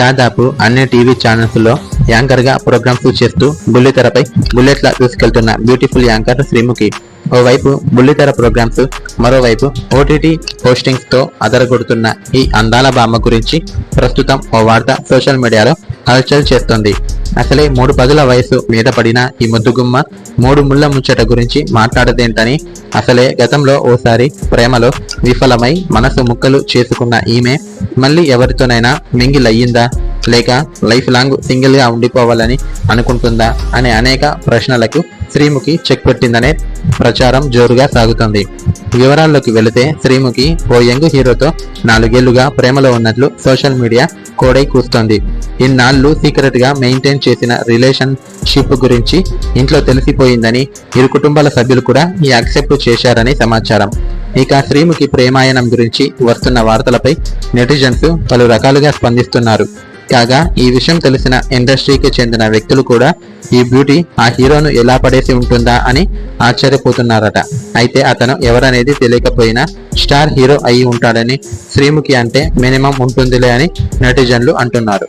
దాదాపు అన్ని టీవీ ఛానల్స్లో యాంకర్గా ప్రోగ్రామ్స్ చేస్తూ బుల్లితెరపై బుల్లెట్లా తీసుకెళ్తున్న బ్యూటిఫుల్ యాంకర్ శ్రీముఖి. ఓవైపు బుల్లితెర ప్రోగ్రామ్స్ మరోవైపు ఓటీటీ పోస్టింగ్స్తో అదరగొడుతున్న ఈ అందాల బామ్మ గురించి ప్రస్తుతం ఓ వార్త సోషల్ మీడియాలో హల్చల్ చేస్తోంది. అసలే మూడు పదుల వయసు మీద పడిన ఈ ముద్దుగుమ్మ మూడు ముళ్ళ ముచ్చట గురించి మాట్లాడదేంటని అసలే గతంలో ఓసారి ప్రేమలో విఫలమై మనసు ముక్కలు చేసుకున్న ఈమె మళ్ళీ ఎవరితోనైనా మింగిలయ్యిందా? లేక లైఫ్ లాంగ్ సింగిల్గా ఉండిపోవాలని అనుకుంటుందా అనే అనేక ప్రశ్నలకు శ్రీముఖి చెక్ పెట్టిందనే ప్రచారం జోరుగా సాగుతుంది. వివరాల్లోకి వెళితే శ్రీముఖి ఓ యంగ్ హీరోతో నాలుగేళ్ళుగా ప్రేమలో ఉన్నట్లు సోషల్ మీడియా కోడై కూస్తోంది. ఇన్నాళ్ళు సీక్రెట్గా మెయింటైన్ చేసిన రిలేషన్షిప్ గురించి ఇంట్లో తెలిసిపోయిందని ఇరు కుటుంబాల సభ్యులు కూడా ఈ యాక్సెప్ట్ చేశారని సమాచారం. ఇక శ్రీముఖి ప్రేమాయణం గురించి వస్తున్న వార్తలపై నెటిజన్స్ పలు రకాలుగా స్పందిస్తున్నారు. కాగా ఈ విషయం తెలిసిన ఇండస్ట్రీకి చెందిన వ్యక్తులు కూడా ఈ బ్యూటీ ఆ హీరోను ఎలా పడేసి ఉంటుందా అని ఆశ్చర్యపోతున్నారట. అయితే అతను ఎవరనేది తెలియకపోయినా స్టార్ హీరో అయి ఉంటాడని శ్రీముఖి అంటే మినిమం ఉంటుందిలే అని నెటిజన్లు అంటున్నారు.